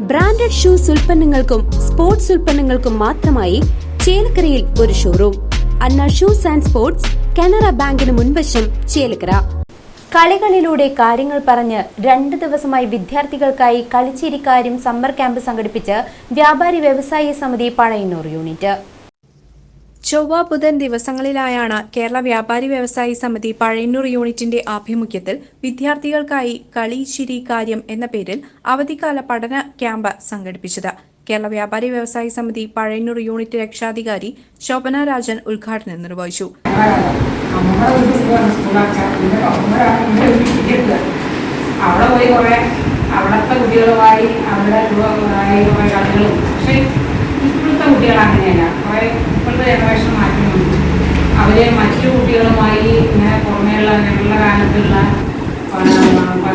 Branded shoes ഉൽപ്പന്നങ്ങൾക്കും sports ഉൽപ്പന്നങ്ങൾക്കും മാത്രമായി ചേലക്കരയിൽ ഒരു showroom Anna shoes and sports Canara ബാങ്കിന് മുൻവശം ചേലക്കര. കളികളിലൂടെ കാര്യങ്ങൾ പറഞ്ഞ് രണ്ട് ദിവസമായി വിദ്യാർത്ഥികൾക്കായി കളിച്ചിരിക്കാരും സമ്മർ ക്യാമ്പ് സംഘടിപ്പിച്ച് വ്യാപാരി വ്യവസായി സമിതി പഴയന്നൂർ യൂണിറ്റ്. ചൊവ്വ ബുധൻ ദിവസങ്ങളിലായാണ് കേരള വ്യാപാരി വ്യവസായി സമിതി പഴയന്നൂർ യൂണിറ്റിന്റെ ആഭിമുഖ്യത്തിൽ വിദ്യാർത്ഥികൾക്കായി കളി ചിരി കാര്യം എന്ന പേരിൽ അവധിക്കാല പഠന ക്യാമ്പ് സംഘടിപ്പിച്ചത്. കേരള വ്യാപാരി വ്യവസായി സമിതി പഴയന്നൂർ യൂണിറ്റ് രക്ഷാധികാരി ശോഭന രാജൻ ഉദ്ഘാടനം നിർവഹിച്ചു. കുട്ടികളുമായി അവരുടെ കുട്ടികൾ അങ്ങനെയല്ല. കുറെ ഇപ്പോഴത്തെ ജനറേഷൻ മാറ്റുന്നുണ്ട് അവരെ മറ്റു കുട്ടികളുമായി ഇങ്ങനെ പുറമേയുള്ള ഞങ്ങളുടെ കാലത്തുള്ള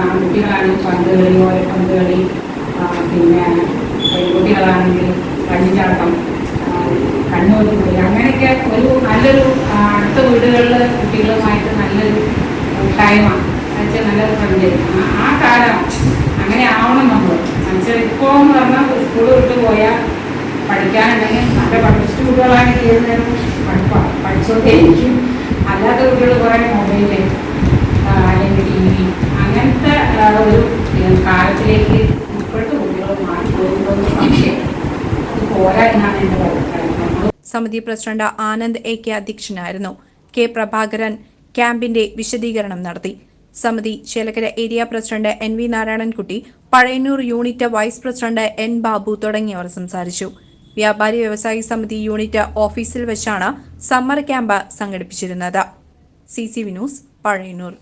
ആൺകുട്ടികളാണെങ്കിൽ പന്ത് കളി ഓരപ്പന്ത് കളി പിന്നെ പെൺകുട്ടികളാണെങ്കിൽ കഞ്ഞിച്ചാട്ടം കണ്ണൂർ പോയി അങ്ങനെയൊക്കെ ഒരു നല്ലൊരു അടുത്ത വീടുകളിൽ കുട്ടികളുമായിട്ട് നല്ലൊരു ടൈമാണ് വെച്ചാൽ നല്ലൊരു ഫ്രണ്ട് ആ കാലം അങ്ങനെ ആവണം നമ്മൾ എന്നുവെച്ചാൽ ഇപ്പോൾ എന്ന് പറഞ്ഞാൽ സ്കൂൾ വിട്ട് പോയാൽ പഠിക്കാനുണ്ടെങ്കിൽ നല്ല പഠിച്ച കുട്ടികളാണെങ്കിൽ ഏത് നേരം പഠിപ്പാണ് ഇരിക്കും. അല്ലാത്ത കുട്ടികൾ കുറേ മൊബൈൽ അല്ലെങ്കിൽ ടി വി അങ്ങനത്തെ ഒരു കാലത്തിലേക്ക് ഇപ്പോഴത്തെ കുട്ടികൾ മാറിപ്പോകുമ്പോൾ സംശയം അത് പോരാ എന്നാണ് എന്റെ സമിതി പ്രസിഡന്റ് ആനന്ദ് എ കെ അധ്യക്ഷനായിരുന്നു. കെ പ്രഭാകരൻ ക്യാമ്പിന്റെ വിശദീകരണം നടത്തി. സമിതി Chelakkara area president N V Narayanankutty Pazhayannur unit vice president N Babu തുടങ്ങിയവർ സംസാരിച്ചു. വ്യാപാരി വ്യവസായി സമിതി യൂണിറ്റ് ഓഫീസിൽ വെച്ചാണ് summer camp സംഘടിപ്പിച്ചിരുന്നത്. C C V news Pazhayannur.